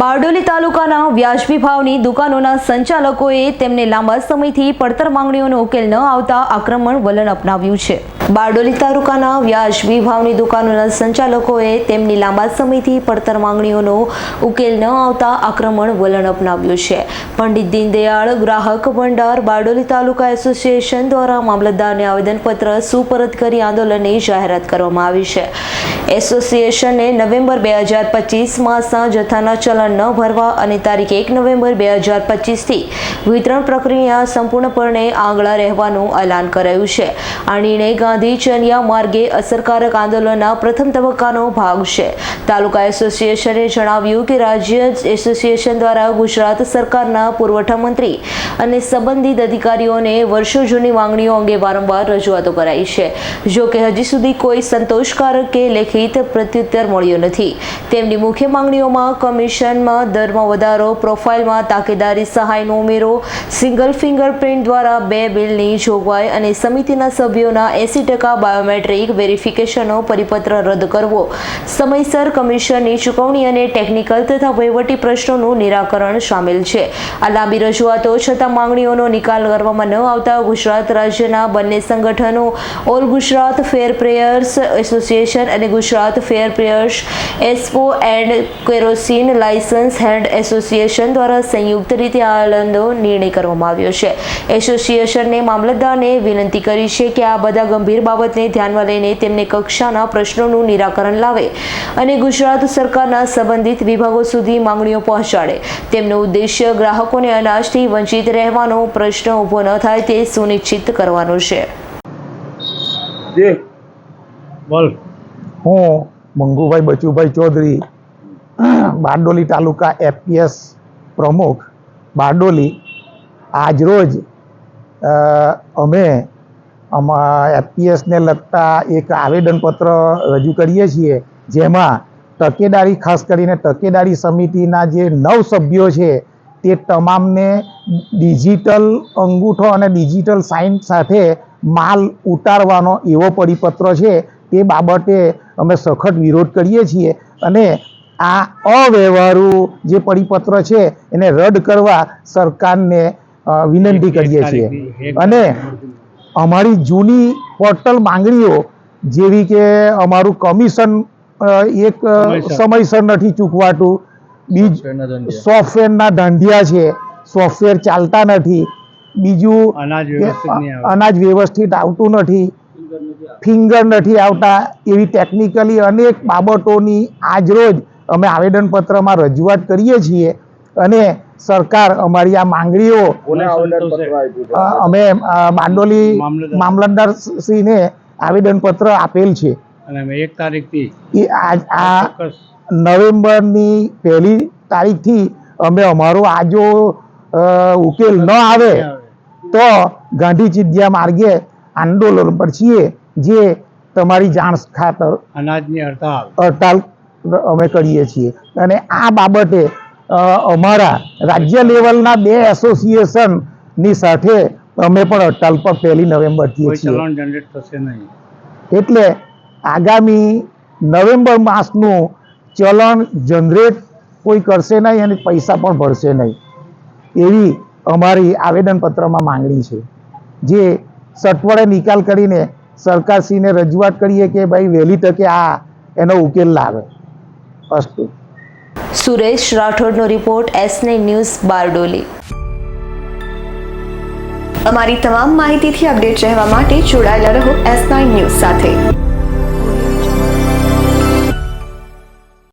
બારડોલી તાલુકાના વ્યાજબી ભાવની દુકાનોના સંચાલકોએ તેમને લાંબા સમયથી પડતર માંગણીઓનો ઉકેલ ન આવતા આક્રમણ વલણ અપનાવ્યું છે. બારડોલી તાલુકાના વ્યાજબી ભાવની દુકાનોના સંચાલકોએ તેમની લાંબા સમયથી પડતર માંગણીઓનો ઉકેલ ન આવતા આક્રમણ વલણ અપનાવ્યું છે. પંડિત દીનદયાળ ગ્રાહક ભંડાર બારડોલી તાલુકા એસોસિએશન દ્વારા મામલતદારને આવેદનપત્ર સુપરત કરી આંદોલનની જાહેરાત કરવામાં આવી છે. એસોસિએશને નવેમ્બર બે હજાર પચીસ માસના જથ્થાના ચલણ ન ભરવા અને તારીખ એક નવેમ્બર બે હજાર પચીસથી વિતરણ પ્રક્રિયા સંપૂર્ણપણે આગળ રહેવાનું એલાન કરાયું છે. આ નિર્ણય ગાંધી ચનિયા માર્ગે અસરકારક આંદોલનના પ્રથમ તબક્કાનો ભાગ છે. તાલુકા એસોસિએશને જણાવ્યું કે રાજ્ય એસોસિએશન દ્વારા ગુજરાત સરકારના પુરવઠા મંત્રી અને સંબંધિત અધિકારીઓને વર્ષો જૂની માંગણીઓ અંગે વારંવાર રજૂઆતો કરાઈ છે. જો કે હજી સુધી કોઈ સંતોષકારક કે લેખિત પ્રત્યુત્તર મળ્યો નથી. તેમની મુખ્ય માંગણીઓમાં કમિશનમાં દરમાં વધારો, પ્રોફાઇલમાં તાકેદારી સહાયનો ઉમેરો, સિંગલ ફિંગરપ્રિન્ટ દ્વારા બે બિલની જોગવાઈ અને સમિતિના સભ્યોના એસી ટકા બાયોમેટ્રિક વેરિફિકેશનનો પરિપત્ર રદ કરવો. સમયસર કમિશનની ચૂકવણી અને ટેકનિકલ તથા વહીવટી પ્રશ્નોનું નિરાકરણ સામેલ છે. આ લાંબી રજૂઆતો છતાં માંગણીઓનો નિકાલ કરવામાં ન આવતા ગુજરાત રાજ્યના બંને સંગઠનો, all Gujarat fair prayers association અને Gujarat fair prayers એસ્પો and kerosene licence hand association દ્વારા સંયુક્ત રીતે આ આનંદો નિર્ણય કરવામાં આવ્યો છે. એસોસિએશનને મામલતદારને વિનંતી કરી છે કે આ બધા ગંભીર બાબતને ધ્યાનમાં લઈને તેમને કક્ષાના પ્રશ્નોનું નિરાકરણ લાવે અને ગુજરાત સરકારના સંબંધિત વિભાગો સુધી માંગણીઓ પહોંચાડે. તેમનો ઉદ્દેશ્ય ગ્રાહકોને અનાજથી વંચિત રહેવાનો પ્રશ્ન ઊભો ન થાય તે સુનિશ્ચિત કરવાનો છે. બોલ. હું, મંગુભાઈ બચુભાઈ ચૌધરી, બારડોલી તાલુકા એફપીએસ પ્રમુખ બારડોલી. આજરોજ અમે અમે, એફપીએસને લગતા એક આવેદનપત્ર રજૂ કરીએ છીએ, જેમાં તકેદારી, ખાસ કરીને તકેદારી સમિતિના જે નવ સભ્યો છે, તે તમામને ડિજિટલ અંગૂઠો અને ડિજિટલ સાઇન સાથે માલ ઉતારવાનો એવો પરિપત્ર છે, તે બાબતે અમે સખત વિરોધ કરીએ છીએ અને આ અવ્યવહારુ જે પરિપત્ર છે એને રદ કરવા સરકારને વિનંતી કરીએ છીએ. અને અમારી જૂની પોર્ટલ માંગણીઓ જેવી કે અમારું કમિશન એક સમયસર. નથી ચૂકવાતું. બીજ સોફ્ટવેરના ધાંધિયા છે. સોફ્ટવેર ચાલતા નથી. બીજું અનાજ કે વ્યવસ્થિત નહીં આવે. અનાજ વ્યવસ્થિત આવતું નથી. ફિંગર નથી આવતા. એવી ટેકનિકલી અનેક બાબતોની આજરોજ અમે આવેદનપત્રમાં રજૂઆત કરીએ છીએ અને સરકાર અમારી આ માંગણીઓ અમે બાંડોલી મામલતદાર. શ્રીને આવેદનપત્ર આપેલ છે. એક તારીખથી એ આ આ નવેમ્બરની પહેલી તારીખથી અમે અમારો આ જો ઉકેલ ન આવે તો ગાંધી ચિંધ્યા માર્ગે આંદોલન પર છીએ જે તમારી જાણ ખાતર અનાજની હડતાલ. હડતાલ અમે કરીએ છીએ. અને આ બાબતે અમારા રાજ્ય લેવલના બે એસોસિએશનની સાથે અમે પણ હડતાલ પર પહેલી નવેમ્બરથી છીએ. એટલે આગામી નવેમ્બર માસનું ચલણ જનરેટ કોઈ કરશે નહીં અને પૈસા પણ ભરશે નહીં. એવી અમારી આવેદનપત્રમાં માંગણી છે. જે સટવડે નિકાલ કરીને સરકારશ્રીને રજૂઆત કરીએ કે ભાઈ વહેલી તકે આ એનો ઉકેલ લાવે. અસ્તુ. સુરેશ રાઠોડનો રિપોર્ટ એસ ન્યૂઝ બારડોલી. અમારી તમામ માહિતીથી અપડેટ રહેવા માટે જોડાયેલા રહો એસ નાઇન ન્યૂઝ સાથે.